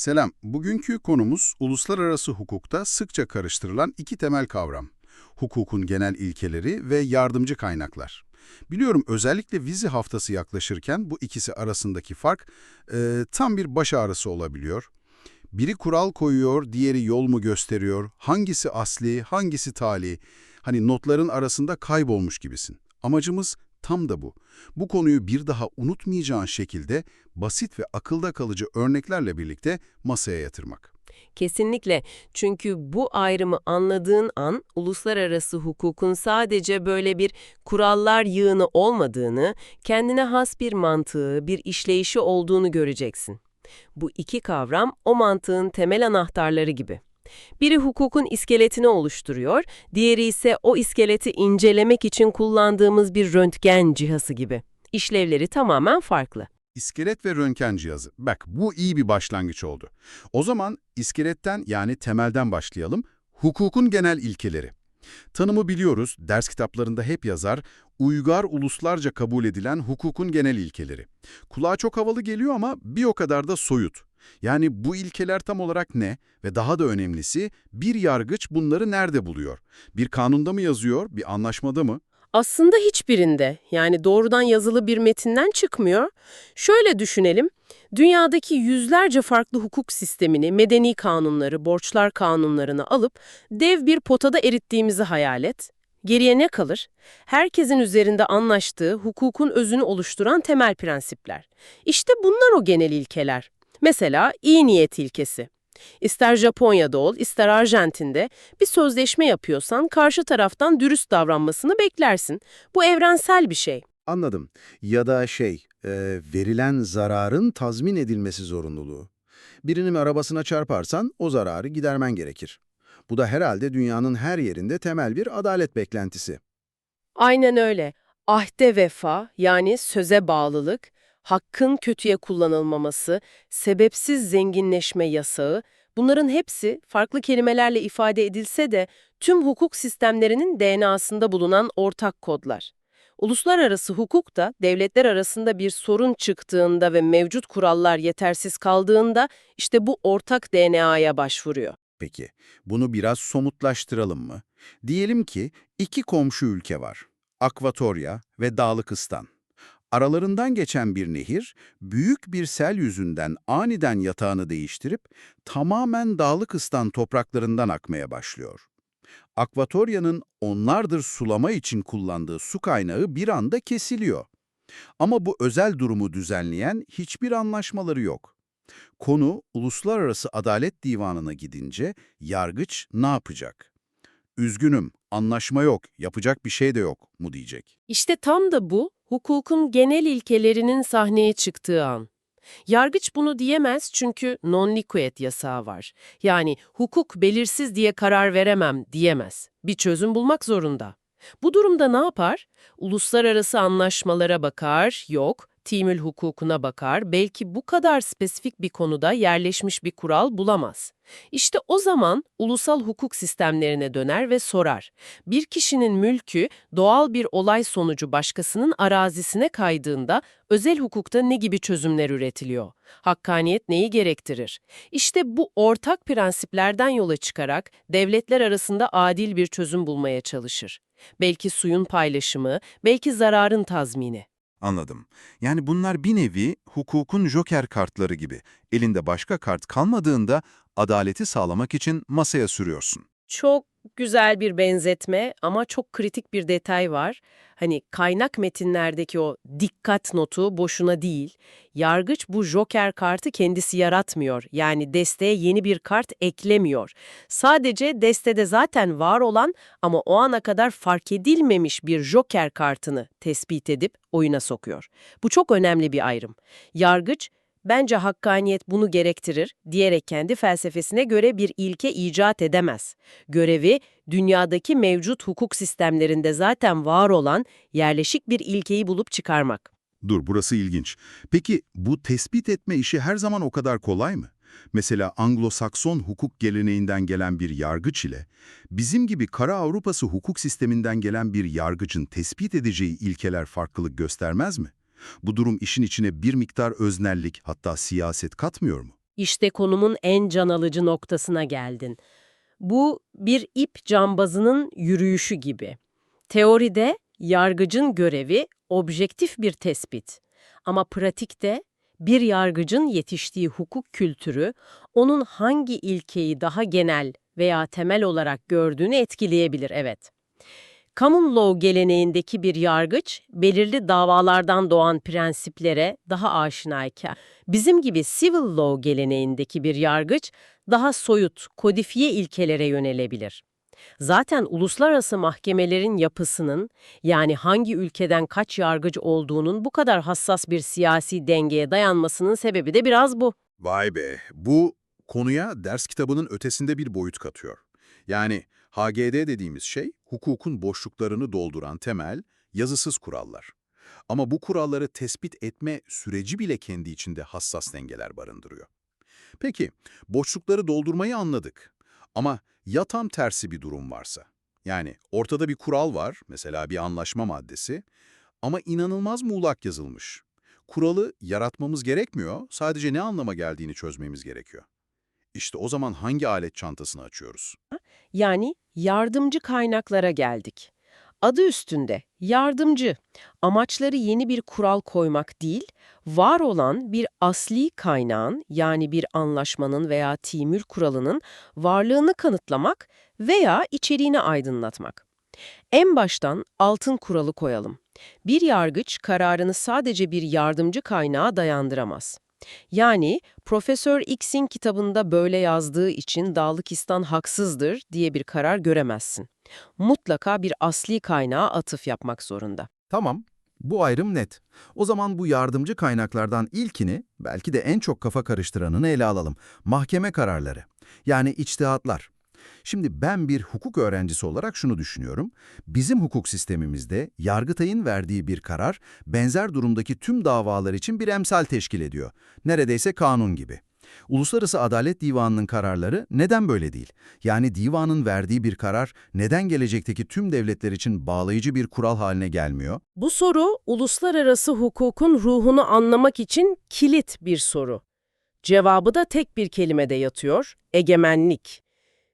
Selam. Bugünkü konumuz uluslararası hukukta sıkça karıştırılan iki temel kavram. Hukukun genel ilkeleri ve yardımcı kaynaklar. Biliyorum özellikle vize haftası yaklaşırken bu ikisi arasındaki fark e, tam bir baş ağrısı olabiliyor. Biri kural koyuyor, diğeri yol mu gösteriyor, hangisi asli, hangisi tali. Hani notların arasında kaybolmuş gibisin. Amacımız tam da bu. Bu konuyu bir daha unutmayacağın şekilde basit ve akılda kalıcı örneklerle birlikte masaya yatırmak. Kesinlikle. Çünkü bu ayrımı anladığın an uluslararası hukukun sadece böyle bir kurallar yığını olmadığını, kendine has bir mantığı, bir işleyişi olduğunu göreceksin. Bu iki kavram o mantığın temel anahtarları gibi. Biri hukukun iskeletini oluşturuyor, diğeri ise o iskeleti incelemek için kullandığımız bir röntgen cihazı gibi. İşlevleri tamamen farklı. İskelet ve röntgen cihazı. Bak bu iyi bir başlangıç oldu. O zaman iskeletten yani temelden başlayalım. Hukukun genel ilkeleri. Tanımı biliyoruz, ders kitaplarında hep yazar, uygar uluslarca kabul edilen hukukun genel ilkeleri. Kulağa çok havalı geliyor ama bir o kadar da soyut. Yani bu ilkeler tam olarak ne ve daha da önemlisi bir yargıç bunları nerede buluyor? Bir kanunda mı yazıyor, bir anlaşmada mı? Aslında hiçbirinde, yani doğrudan yazılı bir metinden çıkmıyor. Şöyle düşünelim, dünyadaki yüzlerce farklı hukuk sistemini, medeni kanunları, borçlar kanunlarını alıp dev bir potada erittiğimizi hayal et. Geriye ne kalır? Herkesin üzerinde anlaştığı hukukun özünü oluşturan temel prensipler. İşte bunlar o genel ilkeler. Mesela iyi niyet ilkesi. İster Japonya'da ol, ister Arjantin'de bir sözleşme yapıyorsan karşı taraftan dürüst davranmasını beklersin. Bu evrensel bir şey. Anladım. Ya da şey, e, verilen zararın tazmin edilmesi zorunluluğu. Birinin arabasına çarparsan o zararı gidermen gerekir. Bu da herhalde dünyanın her yerinde temel bir adalet beklentisi. Aynen öyle. Ahde vefa yani söze bağlılık, hakkın kötüye kullanılmaması, sebepsiz zenginleşme yasağı, bunların hepsi farklı kelimelerle ifade edilse de tüm hukuk sistemlerinin DNA'sında bulunan ortak kodlar. Uluslararası hukuk da devletler arasında bir sorun çıktığında ve mevcut kurallar yetersiz kaldığında işte bu ortak DNA'ya başvuruyor. Peki, bunu biraz somutlaştıralım mı? Diyelim ki iki komşu ülke var. Akvatorya ve Dağlıkistan. Aralarından geçen bir nehir, büyük bir sel yüzünden aniden yatağını değiştirip tamamen Dağlıkistan topraklarından akmaya başlıyor. Akvatorya'nın onlardır sulama için kullandığı su kaynağı bir anda kesiliyor. Ama bu özel durumu düzenleyen hiçbir anlaşmaları yok. Konu Uluslararası Adalet Divanı'na gidince yargıç ne yapacak? Üzgünüm, anlaşma yok, yapacak bir şey de yok mu diyecek. İşte tam da bu, hukukun genel ilkelerinin sahneye çıktığı an. Yargıç bunu diyemez çünkü non-liquid yasağı var. Yani hukuk belirsiz diye karar veremem diyemez. Bir çözüm bulmak zorunda. Bu durumda ne yapar? Uluslararası anlaşmalara bakar, yok, timül hukukuna bakar, belki bu kadar spesifik bir konuda yerleşmiş bir kural bulamaz. İşte o zaman ulusal hukuk sistemlerine döner ve sorar. Bir kişinin mülkü doğal bir olay sonucu başkasının arazisine kaydığında özel hukukta ne gibi çözümler üretiliyor? Hakkaniyet neyi gerektirir? İşte bu ortak prensiplerden yola çıkarak devletler arasında adil bir çözüm bulmaya çalışır. Belki suyun paylaşımı, belki zararın tazmini. Anladım. Yani bunlar bir nevi hukukun joker kartları gibi. Elinde başka kart kalmadığında adaleti sağlamak için masaya sürüyorsun. Çok güzel bir benzetme ama çok kritik bir detay var. Hani kaynak metinlerdeki o dikkat notu boşuna değil. Yargıç bu joker kartı kendisi yaratmıyor. Yani desteye yeni bir kart eklemiyor. Sadece destede zaten var olan ama o ana kadar fark edilmemiş bir joker kartını tespit edip oyuna sokuyor. Bu çok önemli bir ayrım. Yargıç Bence hakkaniyet bunu gerektirir diyerek kendi felsefesine göre bir ilke icat edemez. Görevi dünyadaki mevcut hukuk sistemlerinde zaten var olan yerleşik bir ilkeyi bulup çıkarmak. Dur burası ilginç. Peki bu tespit etme işi her zaman o kadar kolay mı? Mesela Anglo-Sakson hukuk geleneğinden gelen bir yargıç ile bizim gibi Kara Avrupası hukuk sisteminden gelen bir yargıcın tespit edeceği ilkeler farklılık göstermez mi? Bu durum işin içine bir miktar öznellik hatta siyaset katmıyor mu? İşte konumun en can alıcı noktasına geldin. Bu bir ip cambazının yürüyüşü gibi. Teoride yargıcın görevi objektif bir tespit. Ama pratikte bir yargıcın yetiştiği hukuk kültürü onun hangi ilkeyi daha genel veya temel olarak gördüğünü etkileyebilir, evet. Common law geleneğindeki bir yargıç, belirli davalardan doğan prensiplere daha aşinayken, bizim gibi civil law geleneğindeki bir yargıç, daha soyut, kodifiye ilkelere yönelebilir. Zaten uluslararası mahkemelerin yapısının, yani hangi ülkeden kaç yargıç olduğunun bu kadar hassas bir siyasi dengeye dayanmasının sebebi de biraz bu. Vay be, bu konuya ders kitabının ötesinde bir boyut katıyor. Yani HGD dediğimiz şey, hukukun boşluklarını dolduran temel, yazısız kurallar. Ama bu kuralları tespit etme süreci bile kendi içinde hassas dengeler barındırıyor. Peki, boşlukları doldurmayı anladık. Ama ya tam tersi bir durum varsa? Yani ortada bir kural var, mesela bir anlaşma maddesi, ama inanılmaz muğlak yazılmış. Kuralı yaratmamız gerekmiyor, sadece ne anlama geldiğini çözmemiz gerekiyor. İşte o zaman hangi alet çantasını açıyoruz? Yani yardımcı kaynaklara geldik. Adı üstünde yardımcı. Amaçları yeni bir kural koymak değil, var olan bir asli kaynağın yani bir anlaşmanın veya timül kuralının varlığını kanıtlamak veya içeriğini aydınlatmak. En baştan altın kuralı koyalım. Bir yargıç kararını sadece bir yardımcı kaynağa dayandıramaz. Yani Profesör X'in kitabında böyle yazdığı için Dağlıkistan haksızdır diye bir karar göremezsin. Mutlaka bir asli kaynağa atıf yapmak zorunda. Tamam, bu ayrım net. O zaman bu yardımcı kaynaklardan ilkini, belki de en çok kafa karıştıranını ele alalım. Mahkeme kararları. Yani içtihatlar. Şimdi ben bir hukuk öğrencisi olarak şunu düşünüyorum. Bizim hukuk sistemimizde Yargıtay'ın verdiği bir karar, benzer durumdaki tüm davalar için bir emsal teşkil ediyor. Neredeyse kanun gibi. Uluslararası Adalet Divanı'nın kararları neden böyle değil? Yani divanın verdiği bir karar neden gelecekteki tüm devletler için bağlayıcı bir kural haline gelmiyor? Bu soru uluslararası hukukun ruhunu anlamak için kilit bir soru. Cevabı da tek bir kelimede yatıyor, egemenlik.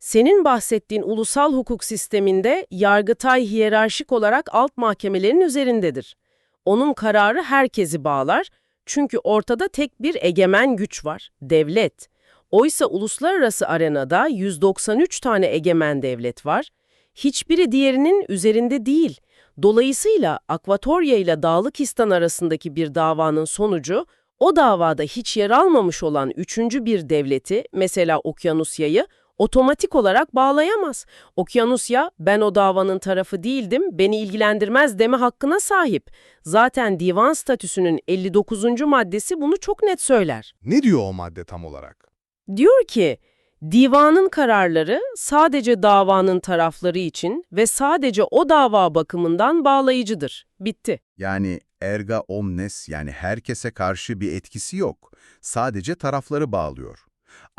Senin bahsettiğin ulusal hukuk sisteminde Yargıtay hiyerarşik olarak alt mahkemelerin üzerindedir. Onun kararı herkesi bağlar çünkü ortada tek bir egemen güç var, devlet. Oysa uluslararası arenada 193 tane egemen devlet var. Hiçbiri diğerinin üzerinde değil. Dolayısıyla Akvatorya ile Dağlıkistan arasındaki bir davanın sonucu, o davada hiç yer almamış olan üçüncü bir devleti, mesela Okyanusya'yı, otomatik olarak bağlayamaz. Okyanusya, ben o davanın tarafı değildim, beni ilgilendirmez deme hakkına sahip. Zaten divan statüsünün 59. maddesi bunu çok net söyler. Ne diyor o madde tam olarak? Diyor ki, divanın kararları sadece davanın tarafları için ve sadece o dava bakımından bağlayıcıdır. Bitti. Yani erga omnes yani herkese karşı bir etkisi yok. Sadece tarafları bağlıyor.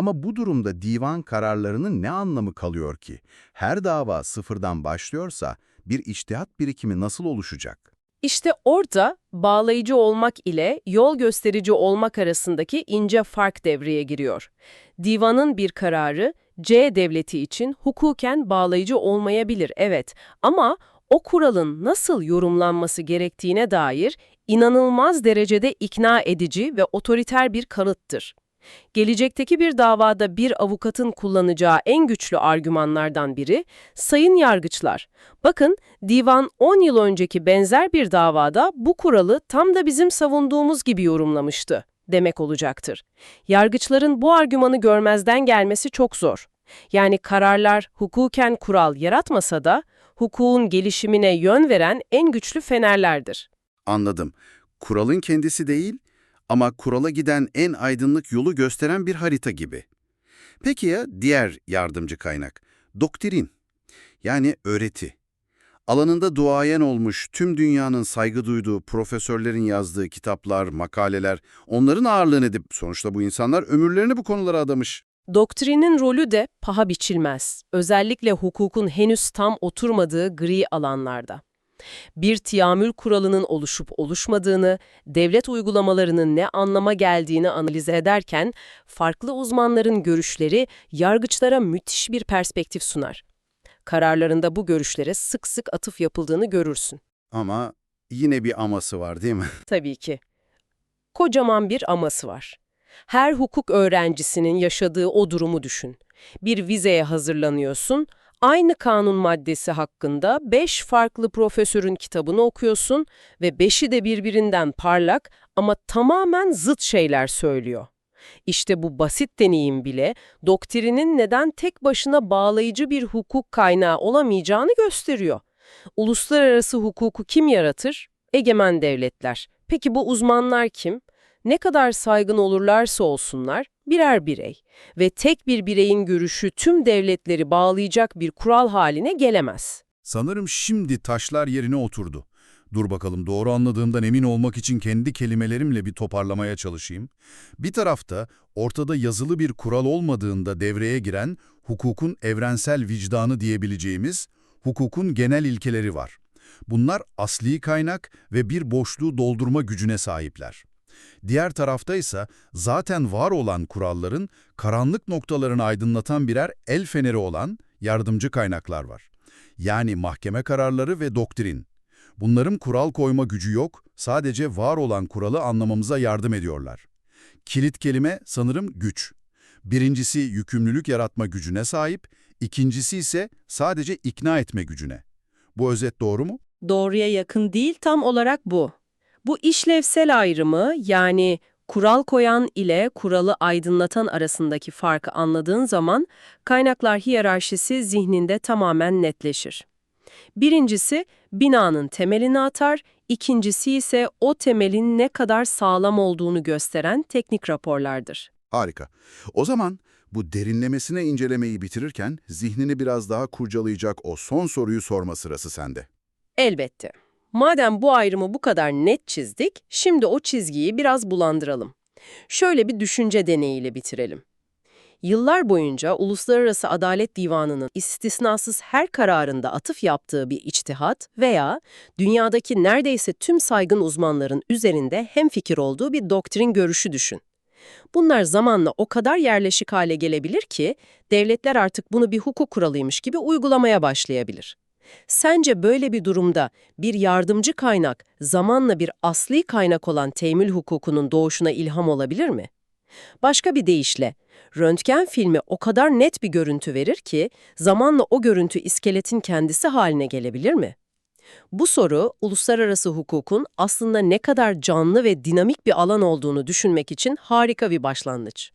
Ama bu durumda divan kararlarının ne anlamı kalıyor ki? Her dava sıfırdan başlıyorsa bir içtihat birikimi nasıl oluşacak? İşte orada bağlayıcı olmak ile yol gösterici olmak arasındaki ince fark devreye giriyor. Divanın bir kararı C devleti için hukuken bağlayıcı olmayabilir, evet. Ama o kuralın nasıl yorumlanması gerektiğine dair inanılmaz derecede ikna edici ve otoriter bir kanıttır. Gelecekteki bir davada bir avukatın kullanacağı en güçlü argümanlardan biri, sayın yargıçlar, bakın divan 10 yıl önceki benzer bir davada bu kuralı tam da bizim savunduğumuz gibi yorumlamıştı demek olacaktır. Yargıçların bu argümanı görmezden gelmesi çok zor. Yani kararlar hukuken kural yaratmasa da hukukun gelişimine yön veren en güçlü fenerlerdir. Anladım. Kuralın kendisi değil ama kurala giden en aydınlık yolu gösteren bir harita gibi. Peki ya diğer yardımcı kaynak? Doktrin. Yani öğreti. Alanında duayen olmuş, tüm dünyanın saygı duyduğu profesörlerin yazdığı kitaplar, makaleler, onların ağırlığını edip sonuçta bu insanlar ömürlerini bu konulara adamış. Doktrinin rolü de paha biçilmez. Özellikle hukukun henüz tam oturmadığı gri alanlarda. Bir tiyamül kuralının oluşup oluşmadığını, devlet uygulamalarının ne anlama geldiğini analiz ederken, farklı uzmanların görüşleri yargıçlara müthiş bir perspektif sunar. Kararlarında bu görüşlere sık sık atıf yapıldığını görürsün. Ama yine bir aması var değil mi? Tabii ki. Kocaman bir aması var. Her hukuk öğrencisinin yaşadığı o durumu düşün. Bir vizeye hazırlanıyorsun, aynı kanun maddesi hakkında beş farklı profesörün kitabını okuyorsun ve beşi de birbirinden parlak ama tamamen zıt şeyler söylüyor. İşte bu basit deneyim bile doktrinin neden tek başına bağlayıcı bir hukuk kaynağı olamayacağını gösteriyor. Uluslararası hukuku kim yaratır? Egemen devletler. Peki bu uzmanlar kim? Ne kadar saygın olurlarsa olsunlar birer birey ve tek bir bireyin görüşü tüm devletleri bağlayacak bir kural haline gelemez. Sanırım şimdi taşlar yerine oturdu. Dur bakalım doğru anladığımdan emin olmak için kendi kelimelerimle bir toparlamaya çalışayım. Bir tarafta ortada yazılı bir kural olmadığında devreye giren hukukun evrensel vicdanı diyebileceğimiz hukukun genel ilkeleri var. Bunlar asli kaynak ve bir boşluğu doldurma gücüne sahipler. Diğer tarafta ise zaten var olan kuralların karanlık noktalarını aydınlatan birer el feneri olan yardımcı kaynaklar var. Yani mahkeme kararları ve doktrin. Bunların kural koyma gücü yok, sadece var olan kuralı anlamamıza yardım ediyorlar. Kilit kelime sanırım güç. Birincisi yükümlülük yaratma gücüne sahip, ikincisi ise sadece ikna etme gücüne. Bu özet doğru mu? Doğruya yakın değil tam olarak bu. Bu işlevsel ayrımı yani kural koyan ile kuralı aydınlatan arasındaki farkı anladığın zaman kaynaklar hiyerarşisi zihninde tamamen netleşir. Birincisi binanın temelini atar, ikincisi ise o temelin ne kadar sağlam olduğunu gösteren teknik raporlardır. Harika. O zaman bu derinlemesine incelemeyi bitirirken zihnini biraz daha kurcalayacak o son soruyu sorma sırası sende. Elbette. Madem bu ayrımı bu kadar net çizdik, şimdi o çizgiyi biraz bulandıralım. Şöyle bir düşünce deneyiyle bitirelim. Yıllar boyunca Uluslararası Adalet Divanı'nın istisnasız her kararında atıf yaptığı bir içtihat veya dünyadaki neredeyse tüm saygın uzmanların üzerinde hemfikir olduğu bir doktrin görüşü düşün. Bunlar zamanla o kadar yerleşik hale gelebilir ki devletler artık bunu bir hukuk kuralıymış gibi uygulamaya başlayabilir. Sence böyle bir durumda bir yardımcı kaynak zamanla bir asli kaynak olan temül hukukunun doğuşuna ilham olabilir mi? Başka bir deyişle, röntgen filmi o kadar net bir görüntü verir ki zamanla o görüntü iskeletin kendisi haline gelebilir mi? Bu soru, uluslararası hukukun aslında ne kadar canlı ve dinamik bir alan olduğunu düşünmek için harika bir başlangıç.